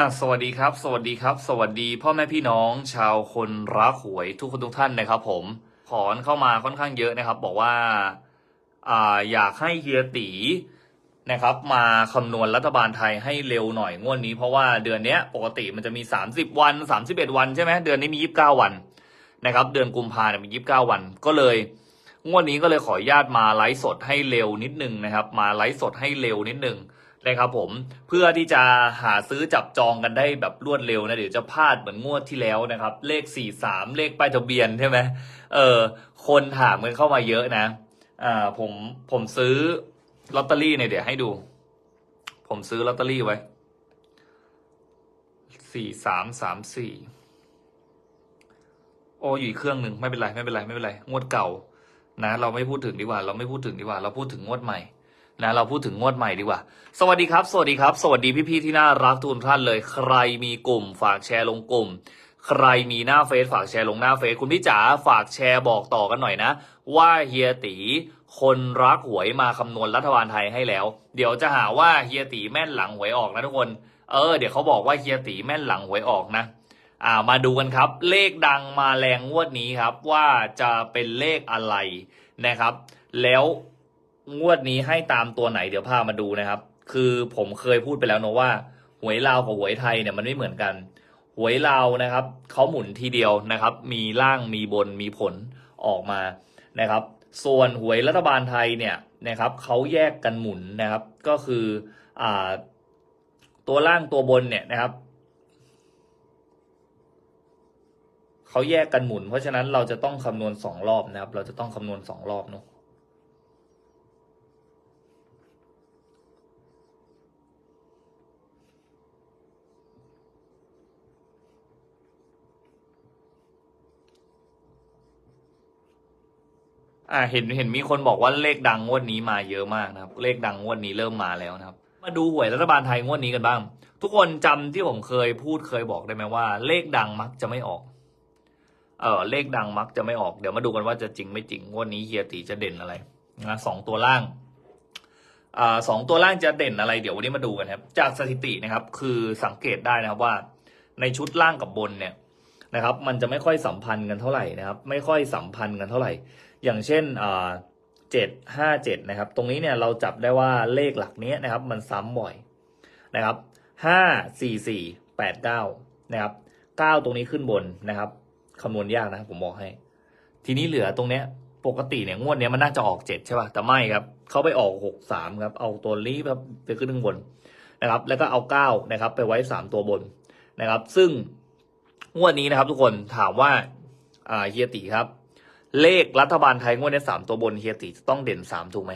อะสวัสดีครับ สวัสดีครับ สวัสดีพ่อแม่พี่น้อง ชาวคนรักหวยทุกคนทุกท่านนะครับ ผมถอนเข้ามาค่อนข้างเยอะนะครับ บอกว่าอ่าอยากให้เฮียตีนะครับ มาคำนวณรัฐบาลไทยให้เร็วหน่อยงวดนี้ เพราะว่าเดือนเนี้ย ปกติมันจะมี 30 วัน 31 วันใช่ไหมเดือนนี้มี 29 วันนะครับ เดือนกุมภาเนี่ยมี 29 วัน ก็เลยงวดนี้ก็เลยขออนุญาตมาไลฟ์สดให้เร็วนิดนึงนะครับ มาไลฟ์สดให้เร็วนิดนึง นะครับผมเพื่อที่จะหาซื้อจับจองกันได้แบบรวดเร็วนะเดี๋ยวจะพลาดเหมือนงวดที่แล้วนะครับ เลขสี่สามเลขป้ายทะเบียนใช่ไหมเออ คนถามกันเข้ามาเยอะนะอ่าผมผมซื้อลอตเตอรี่เนี่ยเดี๋ยวให้ดู ผมซื้อลอตเตอรี่ไว้สี่สามสามสี่โอ้อยู่เครื่องหนึ่งไม่เป็นไรไม่เป็นไรไม่เป็นไร งวดเก่า นะ เราไม่พูดถึงดีกว่า เราไม่พูดถึงดีกว่า เราพูดถึงงวดใหม่ นะเราพูดถึงงวดใหม่ดีกว่า สวัสดีครับ สวัสดีครับ สวัสดีพี่ๆที่น่ารักทุกท่านเลย ใครมีกลุ่มฝากแชร์ลงกลุ่ม ใครมีหน้าเฟซฝากแชร์ลงหน้าเฟซคุณพี่จ๋าฝากแชร์บอกต่อกันหน่อยนะ ว่าเฮียตีคนรักหวยมาคำนวณรัฐบาลไทยให้แล้ว เดี๋ยวจะหาว่าเฮียตีแม่นหลังหวยออกนะทุกคน เออเดี๋ยวเขาบอกว่าเฮียตีแม่นหลังหวยออกนะอ่ามาดูกันครับ เลขดังมาแรงงวดนี้ครับว่าจะเป็นเลขอะไรนะครับ แล้ว งวดนี้ให้ตามตัวไหนเดี๋ยวพามาดูนะครับ คือผมเคยพูดไปแล้วเนะว่าหวยลาวกับหวยไทยเนี่ยมันไม่เหมือนกันหวยลาวนะครับเขาหมุนทีเดียวนะครับ มีล่างมีบนมีผลออกมานะครับ ส่วนหวยรัฐบาลไทยเนี่ยนะครับเขาแยกกันหมุนนะครับ ก็คืออ่าตัวล่างตัวบนเนี่ยนะครับเขาแยกกันหมุน เพราะฉะนั้นเราจะต้องคำนวณสองรอบนะครับ เราจะต้องคำนวณสองรอบเนาะ อ่าเห็นเห็นมีคนบอกว่าเลขดังงวดนี้มาเยอะมากนะครับ เลขดังงวดนี้เริ่มมาแล้วนะครับ มาดูหวยรัฐบาลไทยงวดนี้กันบ้าง ทุกคนจำที่ผมเคยพูดเคยบอกได้ไหมว่า เลขดังมักจะไม่ออกเออเลขดังมักจะไม่ออกเดี๋ยวมาดูกันว่าจะจริงไม่จริงงวดนี้เฮียตีจะเด่นอะไรนะสองตัวล่างอ่าสองตัวล่างจะเด่นอะไร เดี๋ยววันนี้มาดูกันครับ จากสถิตินะครับ คือสังเกตได้นะครับว่า ในชุดล่างกับบนเนี่ยนะครับ มันจะไม่ค่อยสัมพันธ์กันเท่าไหร่นะครับ ไม่ค่อยสัมพันธ์กันเท่าไหร่ อย่างเช่นเจ็ดห้าเจ็ดนะครับ ตรงนี้เนี่ยเราจับได้ว่าเลขหลักนี้นะครับ มันซ้ำบ่อยนะครับห้าสี่สี่แปดเก้านะครับเก้าตรงนี้ขึ้นบนนะครับคำนวณยากนะผมบอกให้ ทีนี้เหลือตรงเนี้ยปกติเนี่ยงวดเนี้ยมันน่าจะออกเจ็ดใช่ป่ะแต่ไม่ครับเขาไปออกหกสามครับ เอาตัวนี้ครับไปขึ้นข้างบนนะครับ แล้วก็เอาเก้านะครับ ไปไว้สามตัวบนนะครับ ซึ่งงวดนี้นะครับ ทุกคนถามว่าอ่าเฮียตีครับ เลขรัฐบาลไทยงวดนี้สามตัวบนเฮียติจะต้องเด่นสามถูกไหม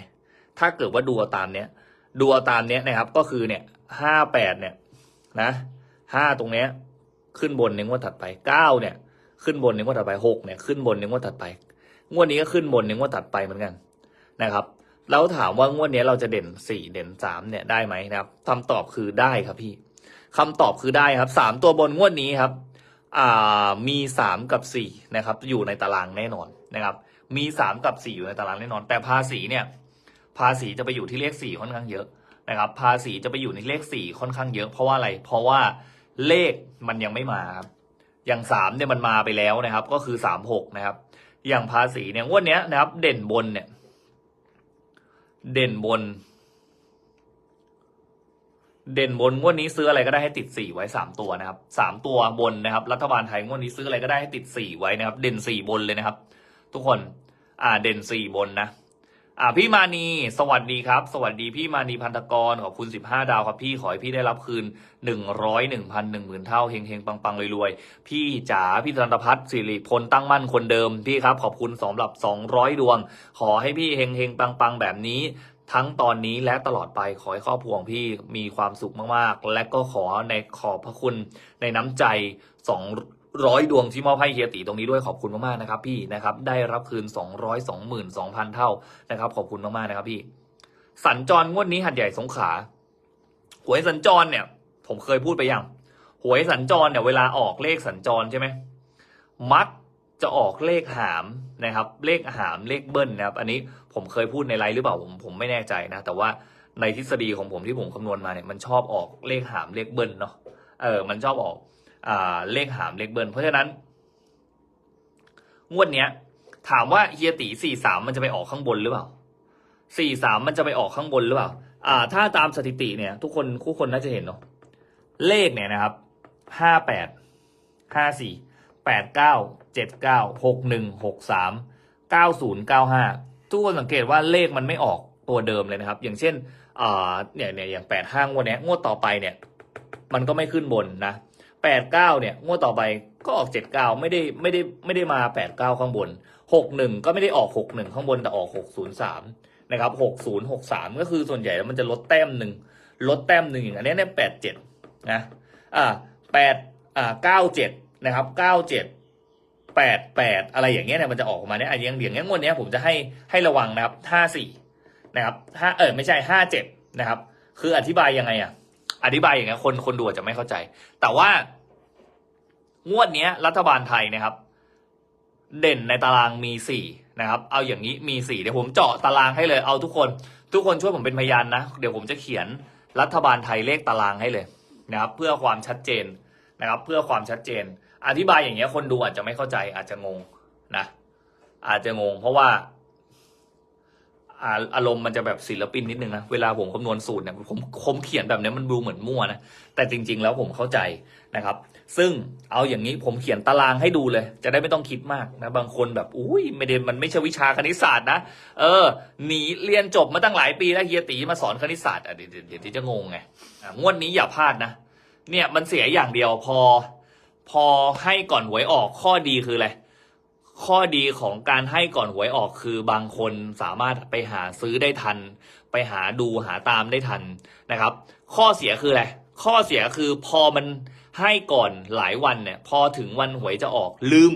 ถ้าเกิดว่าดูตามเนี้ยดูตามเนี้ยนะครับ ก็คือเนี่ยห้าแปดเนี่ยนะห้าตรงเนี้ยขึ้นบนในงวดถัดไปเก้าเนี่ยขึ้นบนในงวดถัดไปหกเนี่ยขึ้นบนในงวดถัดไป งวดนี้ก็ขึ้นบนในงวดถัดไปเหมือนกันนะครับแล้วถามว่างวดนี้เราจะเด่นสี่เด่นสามเนี่ยได้ไหมนะครับคำตอบคือได้ครับพี่คำตอบคือได้ครับสามตัวบนงวดนี้ครับ อ่ามีสามกับสี่นะครับ อยู่ในตารางแน่นอน นะครับมีสามกับสี่อยู่ในตารางแน่นอน แต่ภาษีเนี่ยภาษีจะไปอยู่ที่เลขสี่ค่อนข้างเยอะนะครับภาษีจะไปอยู่ในเลขสี่ค่อนข้างเยอะ เพราะว่าอะไร เพราะว่าเลขมันยังไม่มาครับอย่างสามเนี่ยมันมาไปแล้วนะครับ ก็คือสามหกนะครับ อย่างภาษีเนี่ยงวดเนี้ยนะครับ เด่นบนเนี่ย เด่นบน เด่นบนงวดนี้ซื้ออะไรก็ได้ให้ติดสี่ไว้สามตัวนะครับสามตัวบนนะครับ รัฐบาลไทยงวดนี้ซื้ออะไรก็ได้ให้ติดสี่ไว้นะครับ เด่นสี่บนเลยนะครับ ทุกคน อ่าเด่นสี่บนนะ อ่าพี่มานีสวัสดีครับ สวัสดีพี่มานีพันธกรขอบคุณสิบห้าดาวครับพี่ขอให้พี่ได้รับคืนหนึ่งร้อยหนึ่งพันหนึ่งหมื่นเท่าเฮงเฮงปังปังรวยๆ พี่จ๋าพี่ธนพัฒน์สิริพลตั้งมั่นคนเดิมพี่ครับ ขอบคุณสำหรับสองร้อยดวง ขอให้พี่เฮงเฮงปังปังแบบนี้ทั้งตอนนี้และตลอดไปขอให้ครอบครัวของพี่มีความสุขมากๆ และก็ขอในขอบพระคุณในน้ำใจสอง ร้อยดวงที่มอบให้เฮียตีตรงนี้ด้วยขอบคุณมากๆนะครับ พี่นะครับได้รับคืนสองร้อยสองหมื่นสองพันเท่านะครับ ขอบคุณมากๆนะครับ พี่ สัญจรงวดนี้หัดใหญ่สงขาหวยสัญจรเนี่ย ผมเคยพูดไปยังหวยสัญจรเนี่ยเวลาออกเลขสัญจรใช่ไหมมักจะออกเลขหามนะครับ เลขหามเลขเบิ้ลนะครับ อันนี้ผมเคยพูดในไลฟ์หรือเปล่าผมผมไม่แน่ใจนะ แต่ว่าในทฤษฎีของผมที่ผมคำนวณมาเนี่ยมันชอบออกเลขหามเลขเบิ้ลเนาะเออมันชอบออก เลขหามเลขเบิร์นเพราะฉะนั้น งวดเนี้ย ถามว่าเฮียตีสี่สามมันจะไปออกข้างบนหรือเปล่าสี่สามมันจะไปออกข้างบนหรือเปล่า อ่า ถ้าตามสถิติเนี่ย ทุกคนทุกคนน่าจะเห็นเนาะเลขเนี่ยนะครับห้าแปดห้าสี่แปดเก้าเจ็ดเก้าหกหนึ่งหกสามเก้าศูนย์เก้าห้าทุกคนสังเกตว่าเลขมันไม่ออกตัวเดิมเลยนะครับ อย่างเช่นอ่าเนี่ยเนี่ยอย่างแปดห้างวดเนี้ยงวดต่อไปเนี่ย มันก็ไม่ขึ้นบนนะ แปดเก้าเนี่ยงวดต่อไปก็ออกเจ็ดเก้าไม่ได้ไม่ได้ไม่ได้มาแปดเก้าข้างบนหกหนึ่งก็ไม่ได้ออกหกหนึ่งข้างบนแต่ออกหกศูนย์สามนะครับหกศูนย์หกสามก็คือส่วนใหญ่แล้วมันจะลดแต้มหนึ่งลดแต้มหนึ่งอย่างอันนี้เนี่ยแปดเจ็ดนะอ่าแปดอ่าเก้าเจ็ดนะครับเก้าเจ็ดแปดแปดอะไรอย่างเงี้ยเนี่ยมันจะออกมาเนี่ยอันย่างอย่างเงี้ยงวดเนี้ยผมจะให้ให้ระวังนะครับห้าสี่นะครับห้าเออไม่ใช่ห้าเจ็ดนะครับ คืออธิบายยังไงอะ อธิบายอย่างเงี้ยคนคนดูอาจจะไม่เข้าใจ แต่ว่างวดเนี้ย รัฐบาลไทยนะครับ เด่นในตารางมีสี่นะครับ เอาอย่างนี้มีสี่เดี๋ยวผมเจาะตารางให้เลย เอาทุกคน ทุกคนช่วยผมเป็นพยานนะ เดี๋ยวผมจะเขียนรัฐบาลไทยเลขตารางให้เลยนะครับ เพื่อความชัดเจนนะครับ เพื่อความชัดเจน อธิบายอย่างเงี้ยคนดูอาจจะไม่เข้าใจอาจจะงงนะอาจจะงง เพราะว่า อารมณ์มันจะแบบศิลปินนิดนึงนะ เวลาผมคำนวณสูตรเนี่ยผมผมเขียนแบบนี้มันดูเหมือนมั่วนะ แต่จริง ๆ แล้วผมเข้าใจนะครับ ซึ่งเอาอย่างนี้ผมเขียนตารางให้ดูเลย จะได้ไม่ต้องคิดมากนะ บางคนแบบ อุ้ยไม่ได้มันไม่ใช่วิชาคณิตศาสตร์นะ เออ หนีเรียนจบมาตั้งหลายปีแล้วเฮียตีมาสอนคณิตศาสตร์อะเดี๋ยวเดี๋ยวจะงงไงงวดนี้อย่าพลาดนะ เนี่ยมันเสียอย่างเดียวพอ พอให้ก่อนหวยออกข้อดีคืออะไร ข้อดีของการให้ก่อนหวยออกคือบางคนสามารถไปหาซื้อได้ทัน ไปหาดูหาตามได้ทันนะครับ ข้อเสียคืออะไรข้อเสียคือพอมันให้ก่อนหลายวันเนี่ย พอถึงวันหวยจะออกลืม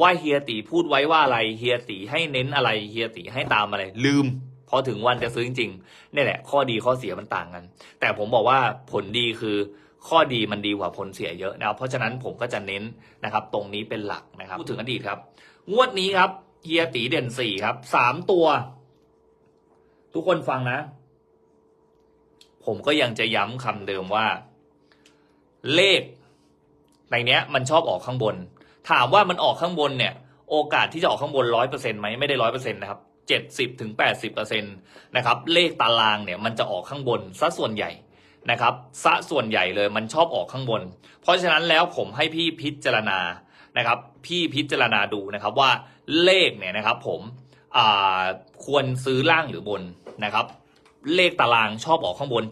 ว่าเฮียตีพูดไว้ว่าอะไรเฮียตีให้เน้นอะไรเฮียตีให้ตามอะไร ลืม พอถึงวันจะซื้อจริงๆนี่แหละ ข้อดีข้อเสียมันต่างกัน แต่ผมบอกว่าผลดีคือ ข้อดีมันดีกว่าผลเสียเยอะนะครับเพราะฉะนั้นผมก็จะเน้นนะครับตรงนี้เป็นหลักนะครับพูดถึงอดีตครับ งวดนี้ครับเฮียตีเด่นสี่ครับสามตัว ทุกคนฟังนะ ผมก็ยังจะย้ำคำเดิมว่า เลข ในเนี้ย มันชอบออกข้างบน ถามว่ามันออกข้างบนเนี่ย โอกาสที่จะออกข้างบนร้อยเปอร์เซ็นไหมไม่ได้ร้อยเปอร์เซ็นนะครับเจ็ดสิบถึงแปดสิบเปอร์เซ็นตนะครับ เลขตารางเนี่ย มันจะออกข้างบนซะส่วนใหญ่ นะครับซะส่วนใหญ่เลยมันชอบออกข้างบน เพราะฉะนั้นแล้วผมให้พี่พิจารณานะครับ พี่พิจารณาดูนะครับว่าเลขเนี่ยนะครับ ผมควรซื้อล่างหรือบนนะครับ เลขตารางชอบออกข้างบน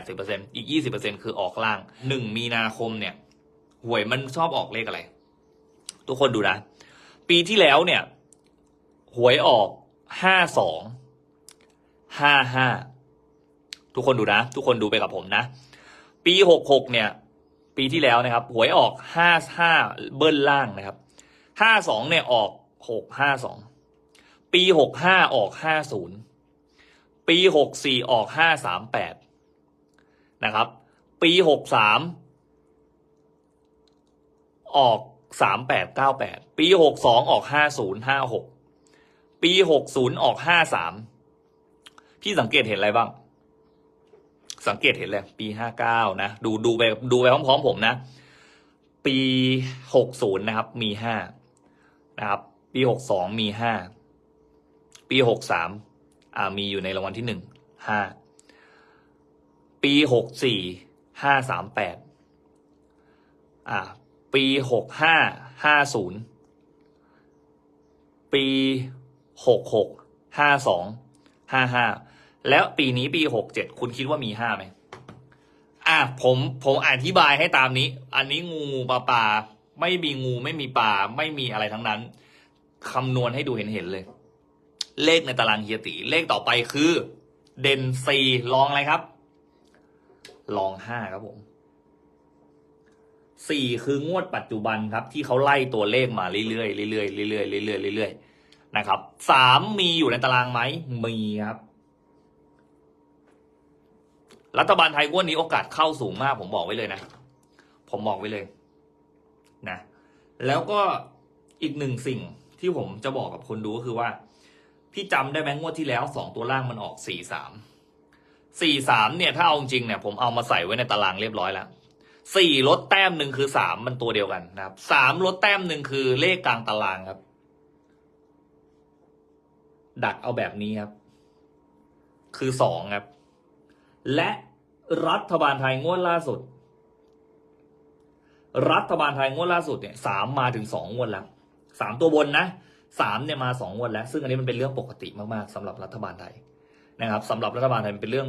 70-80%อีก 20%คือออกล่าง 1 มีนาคมเนี่ยหวยมันชอบออกเลขอะไร ทุกคนดูนะ ปีที่แล้วเนี่ย หวยออก 52 55 ทุกคนดูนะ ทุกคนดูไปกับผมนะ ปี66เนี่ย ปีที่แล้วนะครับ หวยออก55เบิ้ลล่างนะครับ52เนี่ยออก652ปี65ออก50ปีหกสี่ออกห้าสามแปดนะครับ ปีหกสามออกสามแปดเก้าแปดปีหกสองออกห้าศูนย์ห้าหกปีหกศูนย์ออกห้าสามพี่สังเกตเห็นอะไรบ้าง สังเกตเห็นเลยปีห้าเก้านะ ดูดูไปดูไปพร้อมๆผมนะ ปีหกศูนย์นะครับมีห้านะครับ ปีหกสองมีห้าปีหกสามอ่ามีอยู่ในรางวัลที่หนึ่งห้าปีหกสี่ห้าสามแปดอ่าปีหกห้าห้าศูนย์ปีหกหกห้าสองห้าห้า แล้วปีนี้ปีหกเจ็ดคุณคิดว่ามีห้าไหมอะผมผมอธิบายให้ตามนี้ อันนี้งูงูปลาปลาไม่มีงูไม่มีปลาไม่มีอะไรทั้งนั้นคำนวณให้ดูเห็นเห็นเลย เลขในตารางเฮียตีเลขต่อไปคือ เด่นสี่ลองอะไรครับ ลองห้าครับผมสี่คืองวดปัจจุบันครับ ที่เขาไล่ตัวเลขมาเรื่อยๆเรื่อยๆเรื่อยๆเรื่อยๆเรื่อยๆนะครับสามมีอยู่ในตารางไหมมีครับ รัฐบาลไทยงวดนี้โอกาสเข้าสูงมาก ผมบอกไว้เลยนะ ผมบอกไว้เลยนะ แล้วก็อีกหนึ่งสิ่งที่ผมจะบอกกับคนดูก็คือว่า พี่จำได้ไหมงวดที่แล้วสองตัวล่างมันออกสี่สามสี่สามเนี่ย ถ้าเอาจริงเนี่ยผมเอามาใส่ไว้ในตารางเรียบร้อยแล้วสี่ลดแต้มหนึ่งคือสามมันตัวเดียวกันนะครับสามลดแต้มหนึ่งคือเลขกลางตารางครับ ดักเอาแบบนี้ครับ คือสองครับ และ รัฐบาลไทยงวดล่าสุด รัฐบาลไทยงวดล่าสุดเนี่ยสามมาถึงสองงวดแล้วสามตัวบนนะสามเนี่ยมาสองงวดแล้ว ซึ่งอันนี้มันเป็นเรื่องปกติมากๆสำหรับรัฐบาลไทยนะครับสำหรับรัฐบาลไทยมันเป็นเรื่อง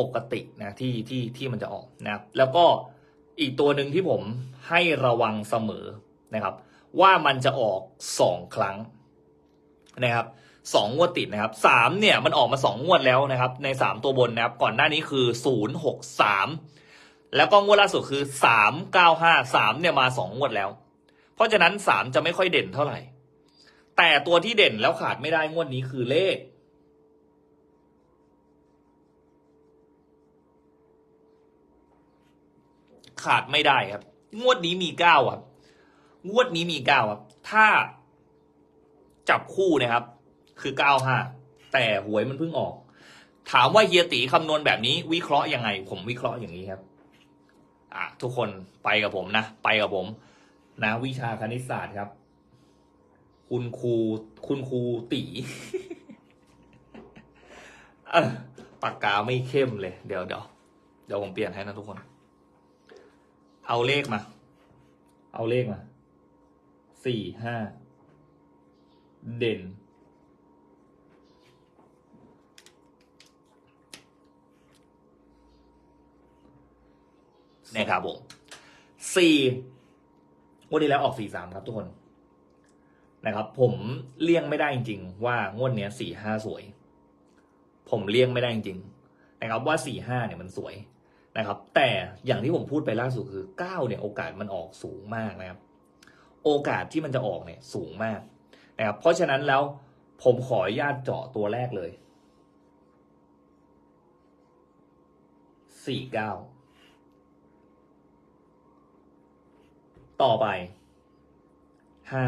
ปกตินะที่ที่ที่มันจะออกนะครับ แล้วก็อีกตัวหนึ่งที่ผมให้ระวังเสมอนะครับ ว่ามันจะออกสองครั้งนะครับ สองงวดติดนะครับสามเนี่ยมันออกมาสองงวดแล้วนะครับ ในสามตัวบนนะครับ ก่อนหน้านี้คือศูนย์หกสามแล้วก็งวดล่าสุดคือสามเก้าห้าสามเนี่ยมาสองงวดแล้ว เพราะฉะนั้นสามจะไม่ค่อยเด่นเท่าไหร่ แต่ตัวที่เด่นแล้วขาดไม่ได้งวดนี้คือเลข ขาดไม่ได้ครับ งวดนี้มีเก้าครับงวดนี้มีเก้าครับ ถ้าจับคู่นะครับ คือเก้าห้าแต่หวยมันเพิ่งออก ถามว่าเฮียตีคำนวณแบบนี้ วิเคราะห์ยังไง ผมวิเคราะห์อย่างนี้ครับ อะทุกคนไปกับผมนะ ไปกับผม นะ วิชาคณิตศาสตร์ครับ คุณครูคุณครูตีปากกาไม่เข้มเลย เดี๋ยวเดี๋ยวเดี๋ยวผมเปลี่ยนให้นะทุกคน เอาเลขมา เอาเลขมา สี่ห้า เด่น นะครับผมสี่งวดที่แล้วออกสี่สามครับทุกคนนะครับ ผมเลี่ยงไม่ได้จริง ๆ ว่างวดเนี้ยสี่ห้าสวย ผมเลี่ยงไม่ได้จริงๆนะครับว่าสี่ห้าเนี่ยมันสวยนะครับ แต่อย่างที่ผมพูดไปล่าสุดคือเก้าเนี่ย โอกาสมันออกสูงมากนะครับ โอกาสที่มันจะออกเนี่ย สูงมากนะครับ เพราะฉะนั้นแล้วผมขออนุญาตเจาะตัวแรกเลยสี่เก้า ต่อไปห้า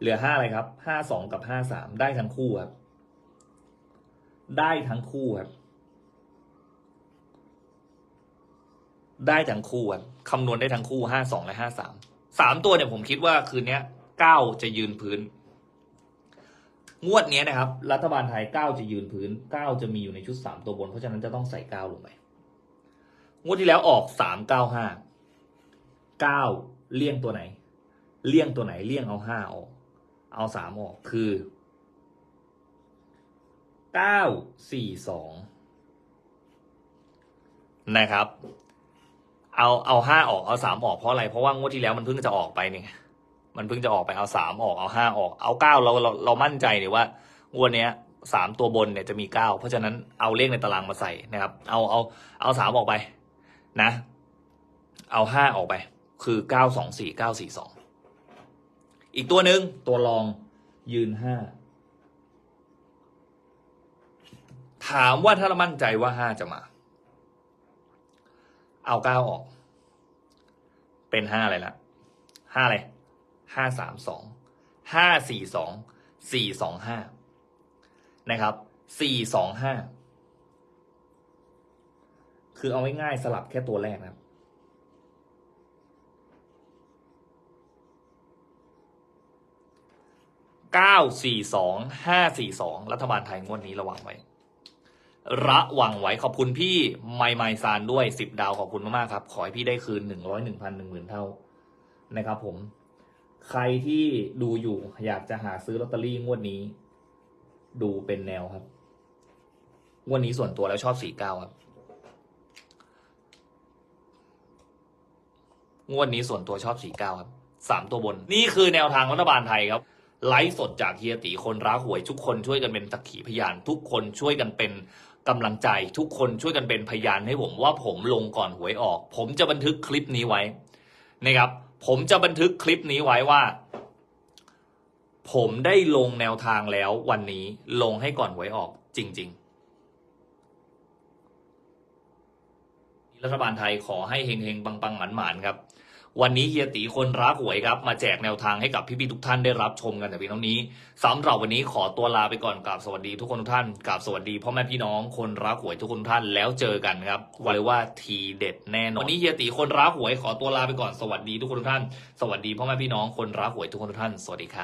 เหลือห้าอะไรครับห้าสองกับห้าสามได้ทั้งคู่ครับ ได้ทั้งคู่ครับ ได้ทั้งคู่ครับคำนวณได้ทั้งคู่ห้าสองและห้าสามสามตัวเนี่ยผมคิดว่าคืนนี้เก้าจะยืนพื้น งวดนี้นะครับ รัฐบาลไทยเก้าจะยืนพื้นเก้าจะมีอยู่ในชุดสามตัวบน เพราะฉะนั้นจะต้องใส่เก้าลงไปงวดที่แล้วออกสามเก้าห้า เก้าเลี่ยงตัวไหน เลี่ยงตัวไหนเลี่ยงเอาห้าออก เอาสามออกคือเก้าสี่สองนะครับ เอาเอาห้าออกเอาสามออกเพราะอะไรเพราะว่างวดที่แล้วมันเพิ่งจะออกไปเนี่ยมันเพิ่งจะออกไปเอาสามออกเอาห้าออก เอาเก้าเราเราเรามั่นใจเลยว่างวดเนี้ยสามตัวบนเนี่ยจะมีเก้าเพราะฉะนั้นเอาเลขในตารางมาใส่นะครับ เอาเอาเอาสามออกไปนะ เอาห้าออกไป คือเก้าสองสี่เก้าสี่สองอีกตัวหนึ่งตัวรองยืนห้าถามว่าถ้าเรามั่นใจว่าห้าจะมา เอาเก้าออก เป็นห้าอะไรละห้าอะไรห้าสามสองห้าสี่สองสี่สองห้านะครับสี่สองห้าคือเอาง่ายๆสลับแค่ตัวแรกนะครับ เก้าสี่สองห้าสี่สองรัฐบาลไทยงวดนี้ระวังไว้ ระวังไว้ขอบคุณพี่ไมไมซานด้วยสิบดาวขอบคุณมากๆครับ ขอให้พี่ได้คืนหนึ่งร้อยหนึ่งพันหนึ่งหมื่นเท่านะครับผม ใครที่ดูอยู่อยากจะหาซื้อลอตเตอรี่งวดนี้ ดูเป็นแนวครับงวดนี้ส่วนตัวแล้วชอบสี่เก้าครับงวดนี้ส่วนตัวชอบสี่เก้าครับสามตัวบน นี่คือแนวทางรัฐบาลไทยครับ ไลฟ์สดจากเฮียตีคนรักหวย ทุกคนช่วยกันเป็นสักขีพยาน ทุกคนช่วยกันเป็นกำลังใจ ทุกคนช่วยกันเป็นพยานให้ผมว่าผมลงก่อนหวยออก ผมจะบันทึกคลิปนี้ไว้นะครับ ผมจะบันทึกคลิปนี้ไว้ว่า ผมได้ลงแนวทางแล้ววันนี้ลงให้ก่อนหวยออกจริง ๆรัฐบาลไทยขอให้เฮงๆปังๆหมันๆครับ วันนี้เฮียตีคนรักหวยครับ มาแจกแนวทางให้กับพี่ๆทุกท่านได้รับชมกันแต่เพียงเท่านี้สำหรับวันนี้ขอตัวลาไปก่อนกับสวัสดีทุกคนทุกท่านกับสวัสดีพ่อแม่พี่น้องคนรักหวยทุกคนทุกท่านแล้วเจอกันครับไว้ว่าทีเด็ดแน่นอนวันนี้เฮียตีคนรักหวยขอตัวลาไปก่อนสวัสดีทุกคนทุกท่าน สวัสดีพ่อแม่พี่น้องคนรักหวยทุกคนทุกท่านสวัสดีครับ